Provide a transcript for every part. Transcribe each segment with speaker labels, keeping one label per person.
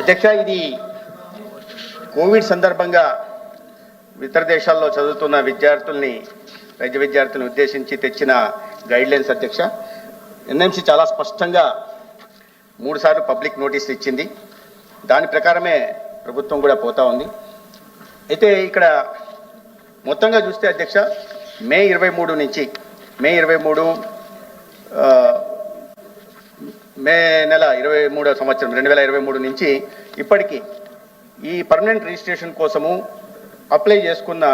Speaker 1: అధ్యక్ష ఇది కోవిడ్ సందర్భంగా ఇతర దేశాల్లో చదువుతున్న విద్యార్థుల్ని వైద్య విద్యార్థులను ఉద్దేశించి తెచ్చిన గైడ్లైన్స్ అధ్యక్ష. ఎన్ఎంసి చాలా స్పష్టంగా మూడుసార్లు పబ్లిక్ నోటీస్ ఇచ్చింది. దాని ప్రకారమే ప్రభుత్వం కూడా పోతా ఉంది. అయితే ఇక్కడ మొత్తంగా చూస్తే అధ్యక్ష మే ఇరవై మూడు నుంచి మే ఇరవై మూడు మే నెల ఇరవై మూడో సంవత్సరం రెండు వేల ఇరవై మూడు నుంచి ఇప్పటికీ ఈ పర్మనెంట్ రిజిస్ట్రేషన్ కోసము అప్లై చేసుకున్న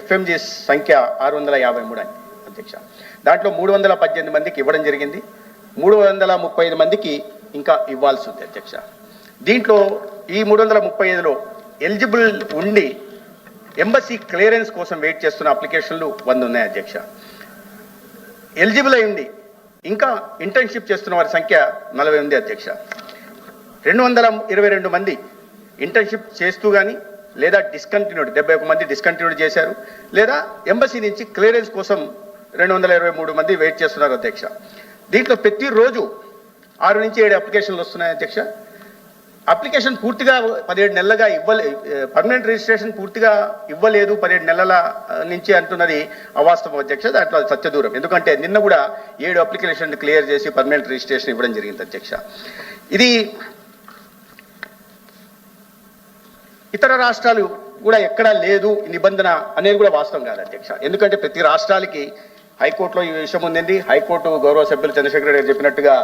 Speaker 1: ఎఫ్ఎంజీ సంఖ్య ఆరు వందల యాభై మూడు అండి అధ్యక్ష. దాంట్లో మూడు వందల పద్దెనిమిది మందికి ఇవ్వడం జరిగింది. మూడు వందల ముప్పై ఐదు మందికి ఇంకా ఇవ్వాల్సి ఉంది అధ్యక్ష. దీంట్లో ఈ మూడు వందల ముప్పై ఐదులో ఎలిజిబుల్ ఉండి ఎంబసీ క్లియరెన్స్ కోసం వెయిట్ చేస్తున్న అప్లికేషన్లు వంద ఉన్నాయి అధ్యక్ష. ఎలిజిబుల్ అయింది ఇంకా ఇంటర్న్షిప్ చేస్తున్న వారి సంఖ్య నలభై ఉంది అధ్యక్ష. రెండు వందల ఇరవై రెండు మంది ఇంటర్న్షిప్ చేస్తూ కానీ లేదా డిస్కంటిన్యూడ్ డెబ్బై ఒక మంది డిస్కంటిన్యూడ్ చేశారు లేదా ఎంబసీ నుంచి క్లియరెన్స్ కోసం రెండు వందల ఇరవై మూడు మంది వెయిట్ చేస్తున్నారు అధ్యక్ష. దీంట్లో ప్రతిరోజు ఆరు నుంచి ఏడు అప్లికేషన్లు వస్తున్నాయి అధ్యక్ష. అప్లికేషన్ పూర్తిగా పదిహేడు నెలలుగా ఇవ్వలే పర్మనెంట్ రిజిస్ట్రేషన్ పూర్తిగా ఇవ్వలేదు పదిహేడు నెలల నుంచి అంటున్నది అవాస్తవం అధ్యక్ష దాంట్లో అది సత్యదూరం. ఎందుకంటే నిన్న కూడా ఏడు అప్లికేషన్ క్లియర్ చేసి పర్మనెంట్ రిజిస్ట్రేషన్ ఇవ్వడం జరిగింది అధ్యక్ష. ఇది ఇతర రాష్ట్రాలు కూడా ఎక్కడా లేదు నిబంధన అనేది కూడా వాస్తవం కాదు అధ్యక్ష. ఎందుకంటే ప్రతి రాష్ట్రాలకి హైకోర్టులో ఈ విషయం ఉందండి. హైకోర్టు గౌరవ సభ్యులు చంద్రశేఖర రెడ్డి గారు చెప్పినట్టుగా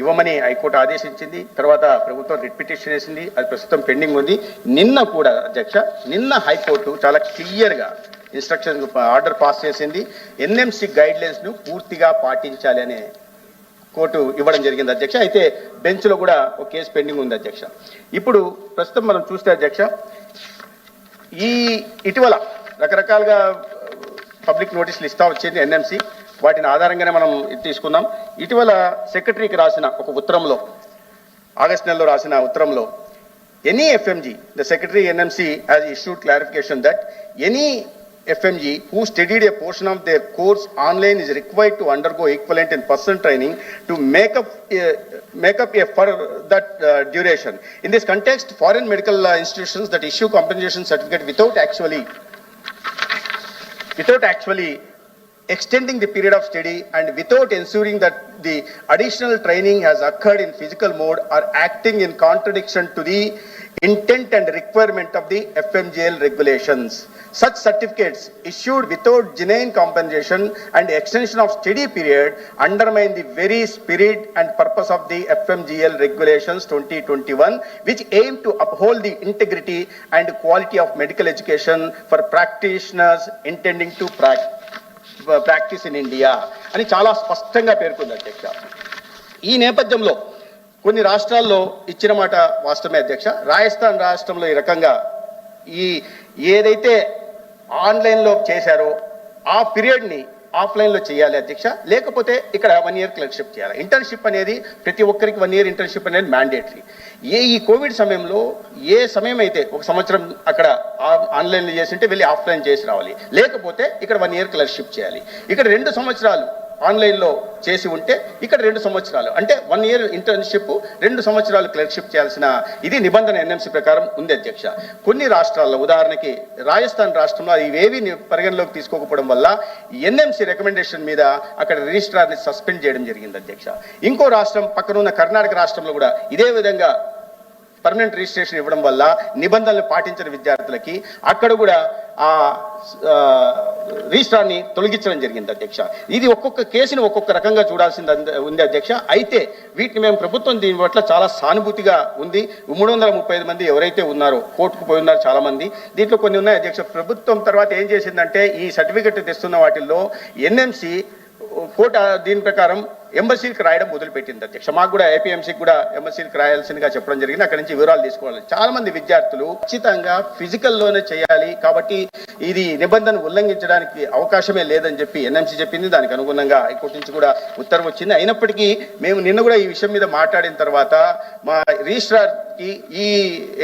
Speaker 1: ఇవ్వమని హైకోర్టు ఆదేశించింది. తర్వాత ప్రభుత్వం రిట్ పిటిషన్ వేసింది. అది ప్రస్తుతం పెండింగ్ ఉంది. నిన్న కూడా అధ్యక్ష నిన్న హైకోర్టు చాలా క్లియర్గా ఇన్స్ట్రక్షన్ ఆర్డర్ పాస్ చేసింది. ఎన్ఎంసి గైడ్లైన్స్ను పూర్తిగా పాటించాలి అనే కోర్టు ఇవ్వడం జరిగింది అధ్యక్ష. అయితే బెంచ్లో కూడా ఒక కేసు పెండింగ్ ఉంది అధ్యక్ష. ఇప్పుడు ప్రస్తుతం మనం చూస్తే అధ్యక్ష ఈ ఇటీవల రకరకాలుగా పబ్లిక్ నోటీసులు ఇస్తా వచ్చింది ఎన్ఎంసి. వాటిని ఆధారంగానే మనం తీసుకుందాం. ఇటీవల సెక్రటరీకి రాసిన ఒక ఉత్తరంలో ఆగస్ట్ నెలలో రాసిన ఉత్తరంలో any FMG the secretary NMC has issue clarification that any FMG who studied a portion of the course online is required to undergo equivalent in person training to make up make up a for that duration. In this context foreign medical institutions that issue compensation certificate without actually without actually extending the period of study and without ensuring that the additional training has occurred in physical mode are acting in contradiction to the intent and requirement of the FMGL regulations. Such certificates issued without genuine compensation and extension of study period undermine the very spirit and purpose of the FMGL regulations 2021, which aim to uphold the integrity and quality of medical education for practitioners intending to practice practice in India అని చాలా స్పష్టంగా పేర్కొంది అధ్యక్ష. ఈ నేపథ్యంలో కొన్ని రాష్ట్రాల్లో ఇచ్చిన మాట వాస్తవమే అధ్యక్ష. రాజస్థాన్ రాష్ట్రంలో ఈ రకంగా ఈ ఏదైతే ఆన్లైన్లో చేశారో ఆ పీరియడ్ని ఆఫ్లైన్లో చేయాలి అధ్యక్ష. లేకపోతే ఇక్కడ వన్ ఇయర్ క్లర్క్షిప్ చేయాలి. ఇంటర్న్షిప్ అనేది ప్రతి ఒక్కరికి వన్ ఇయర్ ఇంటర్న్షిప్ అనేది మ్యాండేటరీ. ఏ ఈ కోవిడ్ సమయంలో ఏ సమయం అయితే ఒక సంవత్సరం అక్కడ ఆ- ఆన్లైన్లో చేసింటే వెళ్ళి ఆఫ్లైన్ చేసి రావాలి. లేకపోతే ఇక్కడ వన్ ఇయర్ క్లర్షిప్ చేయాలి. ఇక్కడ రెండు సంవత్సరాలు ఆన్లైన్లో చేసి ఉంటే ఇక్కడ రెండు సంవత్సరాలు. అంటే వన్ ఇయర్ ఇంటర్న్షిప్ రెండు సంవత్సరాలు క్లర్క్షిప్ చేయాల్సిన ఇది నిబంధన ఎన్ఎంసీ ప్రకారం ఉంది అధ్యక్ష. కొన్ని రాష్ట్రాల్లో ఉదాహరణకి రాజస్థాన్ రాష్ట్రంలో ఇవేవి పరిగణలోకి తీసుకోకపోవడం వల్ల ఎన్ఎంసీ రికమెండేషన్ మీద అక్కడ రిజిస్ట్రార్ని సస్పెండ్ చేయడం జరిగింది అధ్యక్ష. ఇంకో రాష్ట్రం పక్కనున్న కర్ణాటక రాష్ట్రంలో కూడా ఇదే విధంగా పర్మనెంట్ రిజిస్ట్రేషన్ ఇవ్వడం వల్ల నిబంధనలు పాటించని విద్యార్థులకి అక్కడ కూడా ఆ రిజిస్ట్రాన్ని తొలగించడం జరిగింది అధ్యక్ష. ఇది ఒక్కొక్క కేసుని ఒక్కొక్క రకంగా చూడాల్సింది ఉంది అధ్యక్ష. అయితే వీటిని మేము ప్రభుత్వం దీని పట్ల చాలా సానుభూతిగా ఉంది. మూడు వందల ముప్పై ఐదు మంది ఎవరైతే ఉన్నారో కోర్టుకు పోయి ఉన్నారు చాలా మంది దీంట్లో కొన్ని ఉన్నాయి అధ్యక్ష. ప్రభుత్వం తర్వాత ఏం చేసిందంటే ఈ సర్టిఫికెట్ తెస్తున్న వాటిల్లో ఎన్ఎంసి కోర్టు దీని ప్రకారం ఎంబసీకి రాయడం మొదలుపెట్టింది అధ్యక్ష. మాకు కూడా ఏపీఎంసీకి కూడా ఎంబసీకి రాయాల్సిందిగా చెప్పడం జరిగింది. అక్కడి నుంచి వివరాలు తీసుకోవాలి. చాలా మంది విద్యార్థులు ఖచ్చితంగా ఫిజికల్లోనే చేయాలి కాబట్టి ఇది నిబంధన ఉల్లంఘించడానికి అవకాశమే లేదని చెప్పి ఎన్ఎంసీ చెప్పింది. దానికి అనుగుణంగా హైకోర్టు నుంచి కూడా ఉత్తర్వు వచ్చింది. అయినప్పటికీ మేము నిన్న కూడా ఈ విషయం మీద మాట్లాడిన తర్వాత మా రిజిస్ట్రార్కి ఈ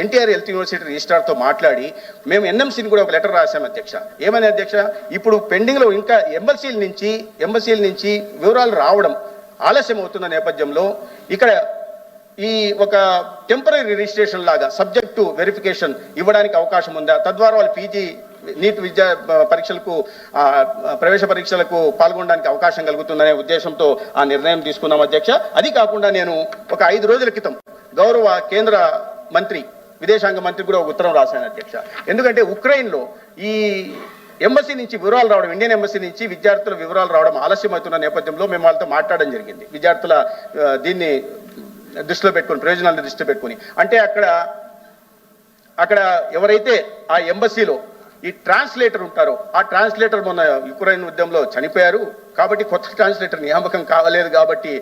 Speaker 1: ఎన్టీఆర్ హెల్త్ యూనివర్సిటీ రిజిస్ట్రార్తో మాట్లాడి మేము ఎన్ఎంసీని కూడా ఒక లెటర్ రాశాం అధ్యక్ష. ఏమని అధ్యక్ష? ఇప్పుడు పెండింగ్లో ఇంకా ఎంబసీల నుంచి ఎంబసీల నుంచి వివరాలు రావడం ఆలస్యం అవుతున్న నేపథ్యంలో ఇక్కడ ఈ ఒక టెంపరీ రిజిస్ట్రేషన్ లాగా సబ్జెక్ట్ టు వెరిఫికేషన్ ఇవ్వడానికి అవకాశం ఉందా? తద్వారా వాళ్ళు పీజీ నీట్ విద్యా పరీక్షలకు ప్రవేశ పరీక్షలకు పాల్గొనడానికి అవకాశం కలుగుతుందనే ఉద్దేశంతో ఆ నిర్ణయం తీసుకున్నాం అధ్యక్ష. అది కాకుండా నేను ఒక ఐదు రోజుల క్రితం గౌరవ కేంద్ర మంత్రి విదేశాంగ మంత్రి కూడా ఒక ఉత్తరం రాశాను అధ్యక్ష. ఎందుకంటే ఉక్రెయిన్లో ఈ ఎంబసీ నుంచి వివరాలు రావడం ఇండియన్ ఎంబసీ నుంచి విద్యార్థుల వివరాలు రావడం ఆలస్యం అవుతున్న నేపథ్యంలో మేము వాళ్ళతో మాట్లాడడం జరిగింది. విద్యార్థుల దీన్ని దృష్టిలో పెట్టుకుని ప్రయోజనాలను దృష్టిలో పెట్టుకుని. అంటే అక్కడ అక్కడ ఎవరైతే ఆ ఎంబసీలో ఈ ట్రాన్స్లేటర్ ఉంటారు. ఆ ట్రాన్స్లేటర్ మొన్న యుక్రెయిన్ ఉద్యమంలో చనిపోయారు. కాబట్టి కొత్త ట్రాన్స్లేటర్ నియామకం కావలేదు కాబట్టి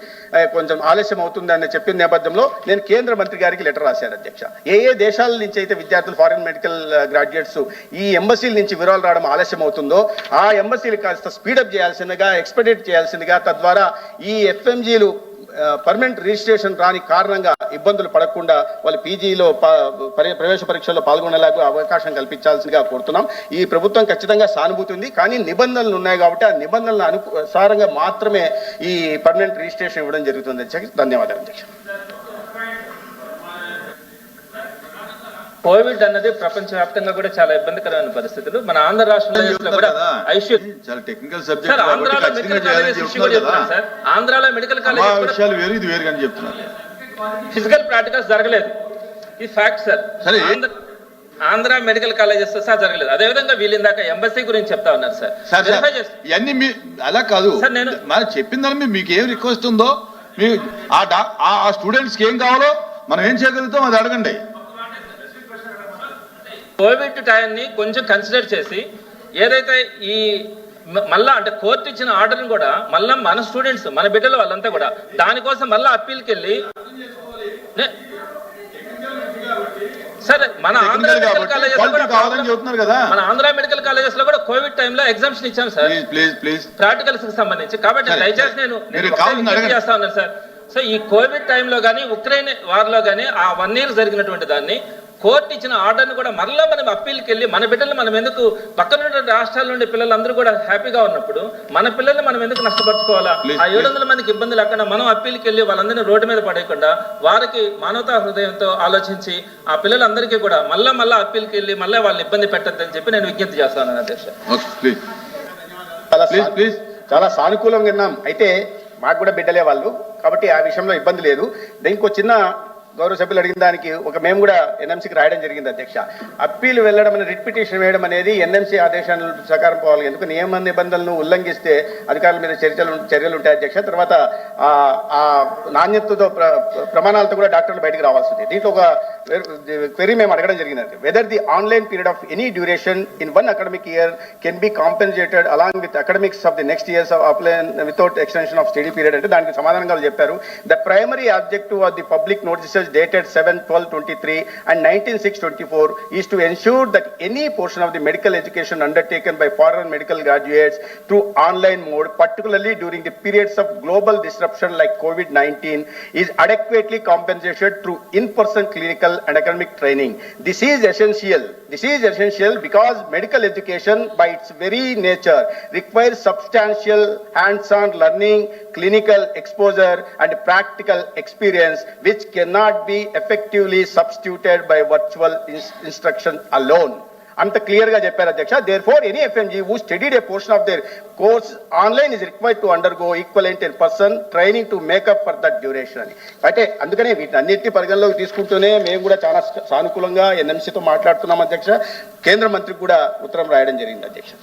Speaker 1: కొంచెం ఆలస్యం అవుతుందని చెప్పిన నేపథ్యంలో నేను కేంద్ర మంత్రి గారికి లెటర్ రాశాను అధ్యక్ష. ఏ ఏ దేశాల నుంచి అయితే విద్యార్థులు ఫారిన్ మెడికల్ గ్రాడ్యుయేట్స్ ఈ ఎంబసీల నుంచి వివరాలు రావడం ఆలస్యం అవుతుందో ఆ ఎంబసీలు కాస్త స్పీడప్ చేయాల్సిందిగా ఎక్స్పెడిట్ చేయాల్సిందిగా తద్వారా ఈ ఎఫ్ఎంజీలు పర్మనెంట్ రిజిస్ట్రేషన్ రాని కారణంగా ఇబ్బందులు పడకుండా వాళ్ళు పీజీలో ప్రవేశ పరీక్షల్లో పాల్గొనేలాగా అవకాశం కల్పించాల్సిందిగా కోరుతున్నాం. ఈ ప్రభుత్వం ఖచ్చితంగా సానుభూతి ఉంది కానీ నిబంధనలు ఉన్నాయి కాబట్టి ఆ నిబంధనల అనుసారంగా మాత్రమే ఈ పర్మనెంట్ రిజిస్ట్రేషన్ ఇవ్వడం జరుగుతుంది. అధ్యక్ష ధన్యవాదాలు అధ్యక్ష.
Speaker 2: కోవిడ్ అన్నది ప్రపంచవ్యాప్తంగా కూడా చాలా ఇబ్బందికరమైన పరిస్థితులు. మన ఆంధ్ర రాష్ట్రంలో కూడా ఐశ్యూ
Speaker 3: చాలా టెక్నికల్ సబ్జెక్ట్
Speaker 2: ఆంధ్రాలో మెడికల్ ఇష్యూ కూడా చెప్తున్నాను సార్. ఆంధ్రాలో మెడికల్
Speaker 3: ఆ
Speaker 2: కాలేజెస్
Speaker 3: విషయాలు వేరు ఇది వేరు
Speaker 2: ఫిజికల్ ప్రాక్టికల్స్ జరగలేదు. ఇది fact sir. Andhra medical colleges sir జరగలేదు. అదే విధంగా వీళ్ళు ఇందాక ఎంబసీ గురించి చెప్తా ఉన్నారు సార్.
Speaker 3: ఇవన్నీ మీ అలా కాదు.
Speaker 2: సార్, నేను-
Speaker 3: దాన్ని మీకు ఏం రిక్వెస్ట్ ఉందో మీ ఆ స్టూడెంట్స్కి ఏం కావాలో మనం ఏం చేయగలుగుతాం అది అడగండి.
Speaker 2: కోవిడ్ టైంని కొంచెం కన్సిడర్ చేసి ఏదైతే ఈ మళ్ళా అంటే కోర్టు ఇచ్చిన ఆర్డర్ని కూడా మళ్ళా మన స్టూడెంట్స్ మన బిడ్డలు వాళ్ళంతా కూడా దానికోసం మళ్ళా అప్పీల్కి వెళ్ళి సరే మన ఆంధ్ర మెడికల్ కాలేజెస్
Speaker 3: కదా.
Speaker 2: మన ఆంధ్ర మెడికల్ కాలేజెస్లో కూడా కోవిడ్ టైంలో ఎగ్జామ్షన్ ఇచ్చాం సార్
Speaker 3: ప్లీజ్
Speaker 2: ప్రాక్టికల్స్కి సంబంధించి కాబట్టి దయచేసి. నేను. చేస్తా ఉన్నాను సార్ సో ఈ కోవిడ్ టైంలో కానీ ఉక్రెయిన్ వార్లో కానీ ఆ వన్ ఇయర్ జరిగినటువంటి దాన్ని కోర్టు ఇచ్చిన ఆర్డర్ని కూడా మరలా మనం అప్పీల్కి వెళ్ళి మన బిడ్డలు మనం ఎందుకు పక్కన రాష్ట్రాల నుండి పిల్లలందరూ కూడా హ్యాపీగా ఉన్నప్పుడు మన పిల్లల్ని మనం ఎందుకు నష్టపరుచుకోవాలా? ఆ ఏడు వందల మందికి ఇబ్బంది లేకుండా మనం అప్పీల్కి వెళ్ళి వాళ్ళందరినీ రోడ్డు మీద పడేయకుండా వారికి మానవతా హృదయంతో ఆలోచించి ఆ పిల్లలందరికీ కూడా మళ్ళా మళ్ళా అప్పీల్కి వెళ్ళి మళ్ళీ వాళ్ళని ఇబ్బంది పెట్టద్దని చెప్పి నేను విజ్ఞప్తి చేస్తాను అధ్యక్ష
Speaker 1: చాలా సానుకూలంగా విన్నాం. అయితే మాకు కూడా బిడ్డలే వాళ్ళు. కాబట్టి ఆ విషయంలో ఇబ్బంది లేదు. ఇంకో చిన్న గౌరవ సభ్యులు అడిగిన దానికి ఒక మేము కూడా ఎన్ఎంసీకి రాయడం జరిగింది అధ్యక్ష. అప్పీలు వెళ్ళడం అనేది రిట్ పిటిషన్ వేయడం అనేది ఎన్ఎంసీ ఆదేశాల ప్రకారం పోవాలి. ఎందుకు? నియమ నిబంధనలను ఉల్లంఘిస్తే అధికారుల మీద చర్యలు చర్యలు ఉంటాయి అధ్యక్ష. తర్వాత ఆ నాణ్యతతో ప్ర- ప్రమాణాలతో కూడా డాక్టర్లు బయటకు రావాల్సి ఉంది దీంట్లో ఒక క్వెరీ మేము అడగడం జరిగింది whether the online period of any duration in one academic year can be compensated along with academics of the next years of offline without extension of study period అంటే దానికి సమాధానంగా చెప్పారు. The primary objective of the public notices orders dated 7-12-23 and 19-6-24 is to ensure that any portion of the medical education undertaken by foreign medical graduates through online mode, particularly during the periods of global disruption like COVID-19, is adequately compensated through in-person clinical and academic training. This is essential. This is essential because medical education by its very nature requires substantial hands-on learning, clinical exposure and practical experience which cannot be effectively substituted by virtual ins- instruction alone. అంత క్లియర్గా చెప్పారు అధ్యక్ష. There for any FMG who studied a portion of their course online is required to undergo equivalent in person training to make up for that duration అని. అంటే అందుకనే వీటిని అన్నింటినీ పరిగణలోకి తీసుకుంటూనే మేము కూడా చాలా సానుకూలంగా ఎన్ఎంసీతో మాట్లాడుతున్నాం అధ్యక్ష. కేంద్ర మంత్రికి కూడా ఉత్తరం రాయడం జరిగింది అధ్యక్ష.